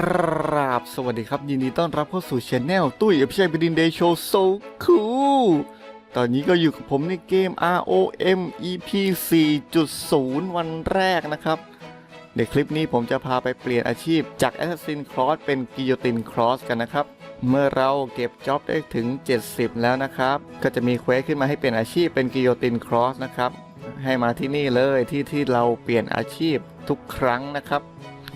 กราบสวัสดีครับ ยินดีต้อนรับเข้าสู่ช anel ตุ้ยอภิชัยบดินเดย์โชว์โซคูตอนนี้ก็อยู่กับผมในเกม ROM EP 4.0 วันแรกนะครับ ในคลิปนี้ผมจะพาไปเปลี่ยนอาชีพจาก Assassin Cross เป็น Guillotine Cross กันนะครับ เมื่อเราเก็บจ็อบได้ถึง 70 แล้วนะครับ ก็จะมีเควสขึ้นมาให้เปลี่ยนอาชีพเป็น Guillotine Cross นะครับ ให้มาที่นี่เลยที่ที่เราเปลี่ยนอาชีพทุกครั้งนะครับ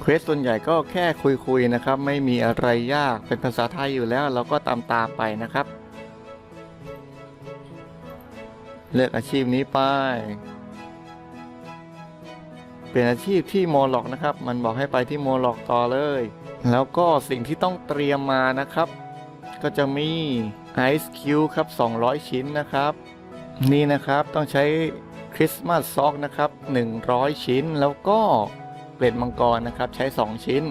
เควสส่วนใหญ่ก็แค่คุยๆนะครับ ไม่มีอะไรยากเป็นภาษาไทยอยู่แล้วเราก็ตามตามไปนะครับ เลือกอาชีพนี้ไป เป็นอาชีพที่โมล็อกนะครับ มันบอกให้ไปที่โมล็อกต่อเลย แล้วก็สิ่งที่ต้องเตรียมมานะครับ ก็จะมีไอซ์คิวครับ 200 ชิ้นนะครับ นี่นะครับต้องใช้คริสต์มาสซอกนะครับ 100 ชิ้นแล้วก็ เกล็ดมังกรนะครับใช้ 2 ชิ้น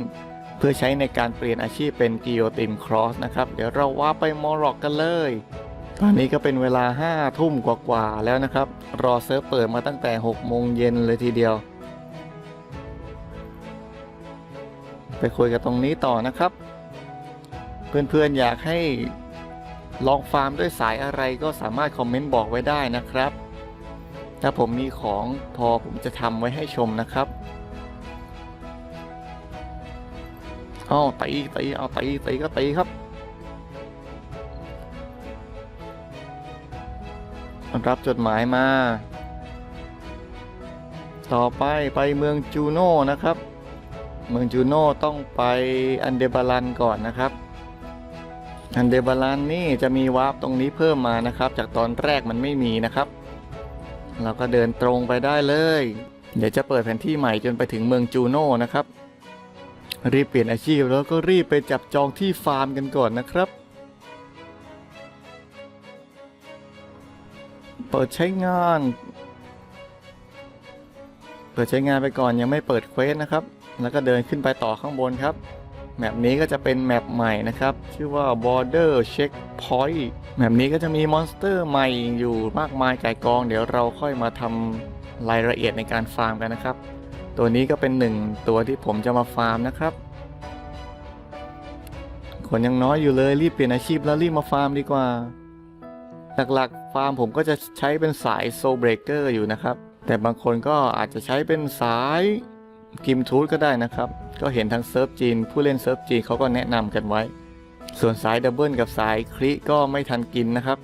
เพื่อใช้ในการเปลี่ยนอาชีพเป็นกิโยตินครอสนะครับเดี๋ยวเราว่าไปมอร็อกกันเลย ตอนนี้ก็เป็นเวลา 5 ทุ่มกว่าๆแล้วนะครับ รอเซิร์ฟเปิดมาตั้งแต่ 6 โมงเย็นเลยทีเดียว ไปคุยกันตรงนี้ต่อนะครับ เพื่อนๆอยากให้ลองฟาร์มด้วยสายอะไรก็สามารถคอมเมนต์บอกไว้ได้นะครับ ถ้าผมมีของพอผมจะทำไว้ให้ชมนะครับ เอาตีตีเอาตีตีก็ตีครับรับจดหมายมา ต่อไปไปเมืองจูโน่นะครับ เมืองจูโน่ต้องไปอันเดบาลันก่อนนะครับ อันเดบาลันนี่จะมีวาร์ปตรงนี้เพิ่มมานะครับ จากตอนแรกมันไม่มีนะครับ เราก็เดินตรงไปได้เลย เดี๋ยวจะเปิดแผนที่ใหม่จนไปถึงเมืองจูโน่นะครับ รีบเปลี่ยนอาชีพแล้วก็รีบไปจับจองที่ฟาร์มกันก่อนนะครับ เปิดใช้งาน เปิดใช้งานไปก่อนยังไม่เปิดเควสนะครับ แล้วก็เดินขึ้นไปต่อข้างบนครับ แมปนี้ก็จะเป็นแมปใหม่นะครับ ชื่อว่า border checkpoint แมปนี้ก็จะมีมอนสเตอร์ใหม่อยู่มากมายไก่ายกอง เดี๋ยวเราค่อยมาทำรายละเอียดในการฟาร์มกันนะครับ ตัวนี้ก็เป็นหนึ่งตัวที่ผมจะมาฟาร์มนะครับคนยังน้อยอยู่เลยรีบเปลี่ยนอาชีพแล้วรีบมาฟาร์มดีกว่า หลักๆฟาร์มผมก็จะใช้เป็นสายโซเบรกเกอร์อยู่นะครับ แต่บางคนก็อาจจะใช้เป็นสายกิมทูธก็ได้นะครับ ก็เห็นทางเซิร์ฟจีน ผู้เล่นเซิร์ฟจีนเขาก็แนะนำกันไว้ ส่วนสายดับเบิลกับสายคลิก็ไม่ทันกินนะครับ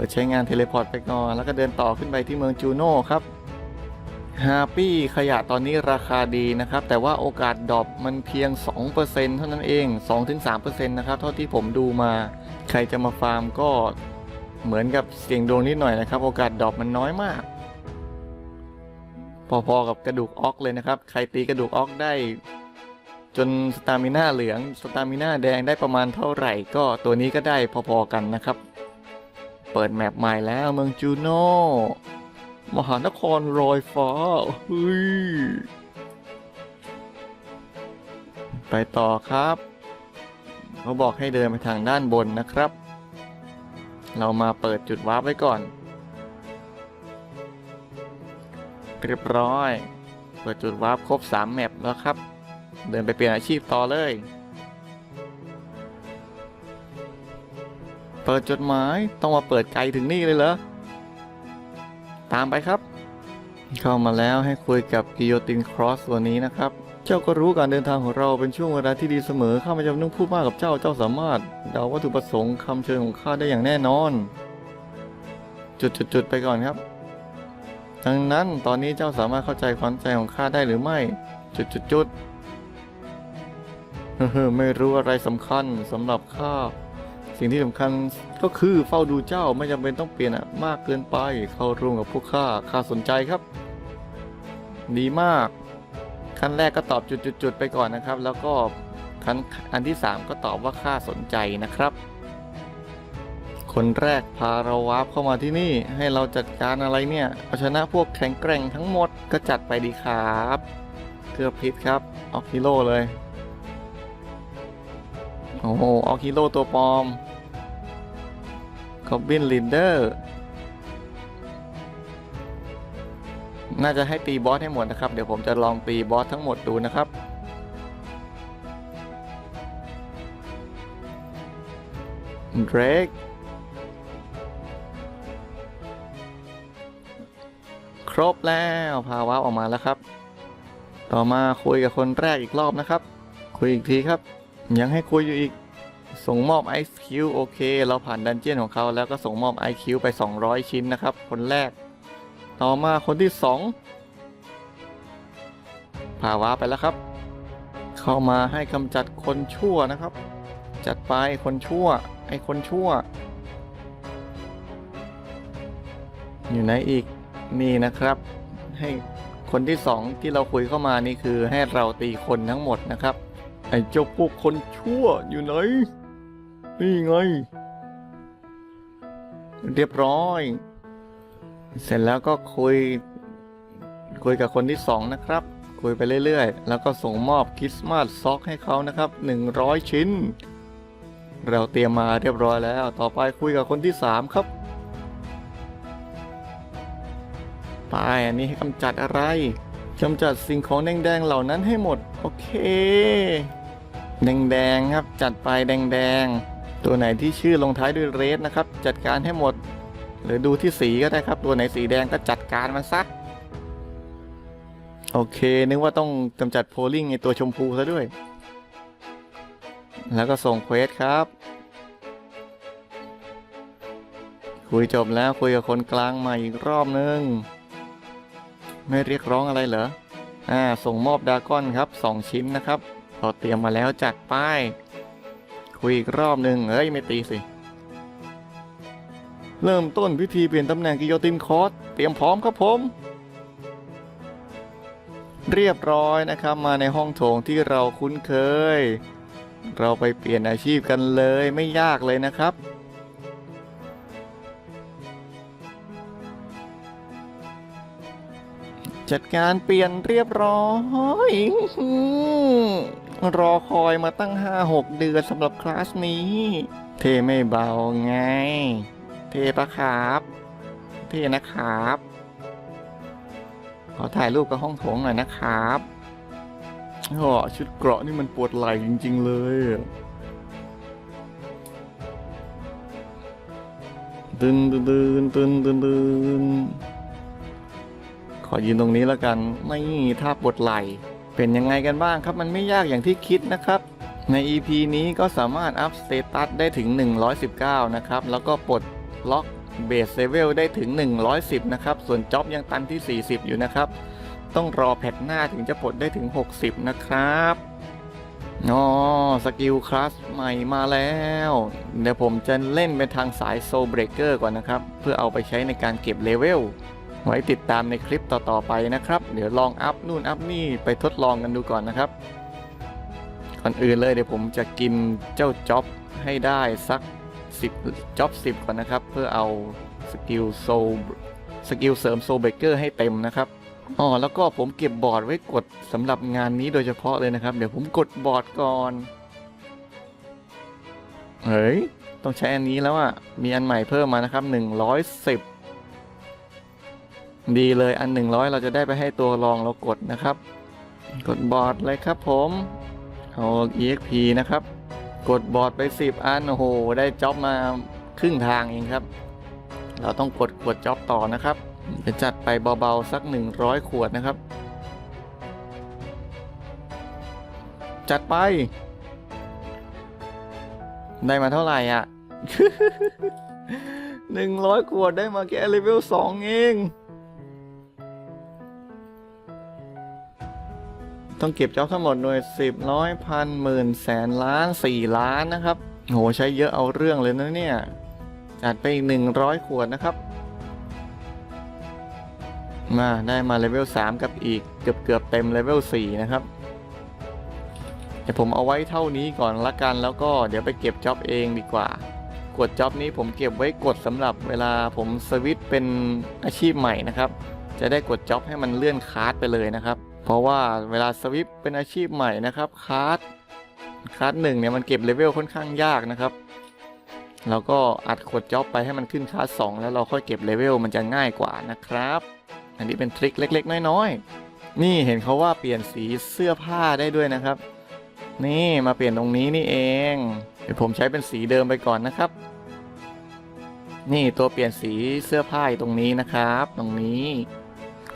ปิดใช้งานเทเลพอร์ตไปก่อน แล้วก็เดินต่อขึ้นไปที่เมืองจูโน่ครับฮาปี้ขยะตอนนี้ราคาดีนะครับ แต่ว่าโอกาสดรอปมันเพียง 2%เท่านั้นเอง 2-3%นะครับ เท่าที่ผมดูมา ใครจะมาฟาร์มก็เหมือนกับเสี่ยงดวงนิดหน่อยนะครับ โอกาสดรอปมันน้อยมาก พอๆกับกระดูกออกเลยนะครับ ใครตีกระดูกออกได้ จนสตามิน่าเหลืองสตามิน่าแดงได้ประมาณเท่าไหร่ ก็ตัวนี้ก็ได้พอๆกันนะครับ เปิดแมปใหม่แล้วเมืองจูโน่มหานครลอยฟ้าเฮ้ยไปต่อครับ เขาบอกให้เดินไปทางด้านบนนะครับ เรามาเปิดจุดวาร์ปไว้ก่อน เรียบร้อย เปิดจุดวาร์ปครบ 3 แมปแล้วครับ เดินไปเปลี่ยนอาชีพต่อเลย เปิดจดหมายต้องมาเปิดไกลถึงนี่เลยเหรอ ตามไปครับ เข้ามาแล้วให้คุยกับกิโยตินครอสตัวนี้นะครับ เจ้าก็รู้การเดินทางของเราเป็นช่วงเวลาที่ดีเสมอข้าไม่จำต้องพูดมากกับเจ้าเจ้าสามารถเดาวัตถุประสงค์คำเชิญของข้าได้อย่างแน่นอน จุดๆๆไปก่อนครับ ดังนั้นตอนนี้เจ้าสามารถเข้าใจความใจของข้าได้หรือไม่ จุดๆๆเฮ้ไม่รู้อะไรสำคัญสำหรับข้า สิ่งที่สำคัญก็คือเฝ้าดูเจ้าไม่จำเป็นต้องเปลี่ยนอะมากเกินไปเข้าร่วมกับพวกข้าข้าสนใจครับ ดีมาก ขั้นแรกก็ตอบจุดๆไปก่อนนะครับ แล้วก็ขั้นอันที่ 3 ก็ตอบว่าข้าสนใจนะครับ คนแรกพาเราวาร์ปเข้ามาที่นี่ให้เราจัดการอะไรเนี่ยเอาชนะพวกแข็งแกร่งทั้งหมดก็จัดไปดีครับเกือบพิษครับออกฮิโร่เลยโอ้โหออกฮีโร่ตัวปลอม กอบบินลินเดอร์น่าจะให้ตีบอสให้หมดนะครับ เดี๋ยวผมจะลองตีบอสทั้งหมดดูนะครับ เดรกครบแล้วพาวาออกมาแล้วครับ ต่อมาคุยกับคนแรกอีกรอบนะครับ คุยอีกทีครับ ยังให้คุยอยู่อีก ส่งมอบ IQ โอเค เราผ่านดันเจียนของเขาแล้วก็ส่งมอบ IQ ไป 200 ชิ้นนะครับ คนแรก ต่อมาคนที่2พาวาไปแล้วครับ เข้ามาให้กำจัดคนชั่วนะครับ จัดไปคนชั่ว ไอคนชั่ว อยู่ไหนอีกนี่นะครับ ให้คนที่สองที่เราคุยเข้ามานี่คือให้เราตีคนทั้งหมดนะครับไอ้เจ้าพวกคนชั่วอยู่ไหน นี่ไง เรียบร้อย เสร็จแล้วก็คุย คุยกับคนที่สองนะครับ คุยไปเรื่อยๆ แล้วก็ส่งมอบคริสต์มาสซ็อกให้เขานะครับ 100 ชิ้น เราเตรียมมาเรียบร้อยแล้ว ต่อไปคุยกับคนที่สามครับไปอันนี้ให้กำจัดอะไรกำจัดสิ่งของแดงๆเหล่านั้นให้หมด โอเค แดงๆครับจัดไปแดงๆ ตัวไหนที่ชื่อลงท้ายด้วยเรสนะครับ จัดการให้หมด หรือดูที่สีก็ได้ครับ ตัวไหนสีแดงก็จัดการมันซะ โอเค นึกว่าต้องกำจัดโพลิงไอตัวชมพูซะด้วย แล้วก็ส่งเควสครับ คุยจบแล้วคุยกับคนกลางใหม่อีกรอบนึง ไม่เรียกร้องอะไรเหรอ อ่า ส่งมอบดาก้อนครับ 2 ชิ้นนะครับเราเตรียมมาแล้วจัดป้าย คุยอีกรอบหนึ่งเอ้ยไม่ตีสิ เริ่มต้นพิธีเปลี่ยนตำแหน่งกิโยตินคอร์สเตรียมพร้อมครับผม เรียบร้อยนะครับมาในห้องโถงที่เราคุ้นเคย เราไปเปลี่ยนอาชีพกันเลยไม่ยากเลยนะครับ จัดการเปลี่ยนเรียบร้อยรอคอยมาตั้ง 5-6 เดือนสำหรับคลาสนี้ เทไม่เบาไง เทปะครับ เทนะครับ ขอถ่ายรูปกับห้องโถงหน่อยนะครับโอ้ชุดเกราะนี่มันปวดไหล่จริง ๆ เลยตึนตึนตึนตึนตึนตึน ขอยืนตรงนี้แล้วกันไม่ท่าปวดไหล่เป็นยังไงกันบ้างครับ มันไม่ยากอย่างที่คิดนะครับ ใน EP นี้ก็สามารถอัพสเตตัสได้ถึง 119 นะครับ แล้วก็ปลดล็อกเบสเลเวลได้ถึง 110 นะครับ ส่วนจ็อบยังตันที่ 40 อยู่นะครับ ต้องรอแพทหน้าถึงจะปลดได้ถึง 60 นะครับอ๋อสกิลคลาสใหม่มาแล้ว เดี๋ยวผมจะเล่นเป็นทางสายโซเบรกเกอร์ก่อนนะครับ เพื่อเอาไปใช้ในการเก็บเลเวล ไว้ติดตามในคลิปต่อๆไปนะครับ เดี๋ยวลองอัพนู่นอัพนี่ไปทดลองกันดูก่อนนะครับ ก่อนอื่นเลยเดี๋ยวผมจะกินเจ้าจ็อบให้ได้สัก 10จ็อบ10 ก่อนนะครับ เพื่อเอาสกิลโซสกิลเสริมโซเบเกอร์ให้เต็มนะครับอ๋อแล้วก็ผมเก็บบอร์ดไว้กดสำหรับงานนี้โดยเฉพาะเลยนะครับ เดี๋ยวผมกดบอร์ดก่อน เฮ้ย ต้องใช้อันนี้แล้วอะ มีอันใหม่เพิ่มมานะครับ 110 ดีเลยอัน 100 เราจะได้ไปให้ตัวรองเรากดนะครับ กดบอร์ดเลยครับผมเอา EXP นะครับ กดบอร์ดไป 10 อันโอ้โหได้จ็อบมาครึ่งทางเองครับ เราต้องกดกดจ็อบต่อนะครับจะจัดไปเบาๆสัก 100 ขวดนะครับ จัดไป ได้มาเท่าไหร่อะ100 ขวดได้มาแค่เลเวล2เอง ต้องเก็บจ็อบทั้งหมดหน่วยสิบร้อยพันหมื่นแสนล้านสี่ล้านนะครับโหใช้เยอะเอาเรื่องเลยนะเนี่ย จัดไปอีกหนึ่งร้อยขวดนะครับ มาได้มาเลเวล3กับอีกเกือบเกือบเต็มเลเวล4นะครับเดี๋ยวผมเอาไว้เท่านี้ก่อนละกันแล้วก็เดี๋ยวไปเก็บจ็อบเองดีกว่ากดจ็อบนี้ผมเก็บไว้กดสำหรับเวลาผมสวิตเป็นอาชีพใหม่นะครับ จะได้กดจ็อบให้มันเลื่อนคาร์ดไปเลยนะครับ เพราะว่าเวลาสวิปเป็นอาชีพใหม่นะครับคาร์ดคาร์ดหนึ่งเนี่ยมันเก็บเลเวลค่อนข้างยากนะครับเราก็อัดกดจ็อบไปให้มันขึ้นคาร์ดสองแล้วเราค่อยเก็บเลเวลมันจะง่ายกว่านะครับ อันนี้เป็นทริคเล็ก ๆ น้อยๆนี่เห็นเขาว่าเปลี่ยนสีเสื้อผ้าได้ด้วยนะครับ นี่มาเปลี่ยนตรงนี้นี่เองเดี๋ยวผมใช้เป็นสีเดิมไปก่อนนะครับนี่ตัวเปลี่ยนสีเสื้อผ้าตรงนี้นะครับ ตรงนี้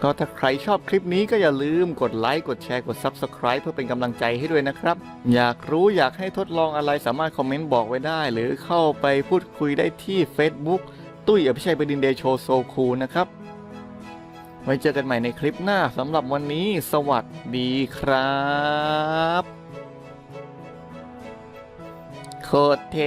ก็ถ้าใครชอบคลิปนี้ก็อย่าลืมกดไลค์ กดแชร์ กด Subscribe เพื่อเป็นกำลังใจให้ด้วยนะครับ อยากรู้อยากให้ทดลองอะไรสามารถคอมเมนต์บอกไว้ได้ หรือเข้าไปพูดคุยได้ที่ Facebook ตุ้ยอภิชัยบดินเดโชโซคูนะครับ ไว้เจอกันใหม่ในคลิปหน้าสำหรับวันนี้ สวัสดีครับโคตรเท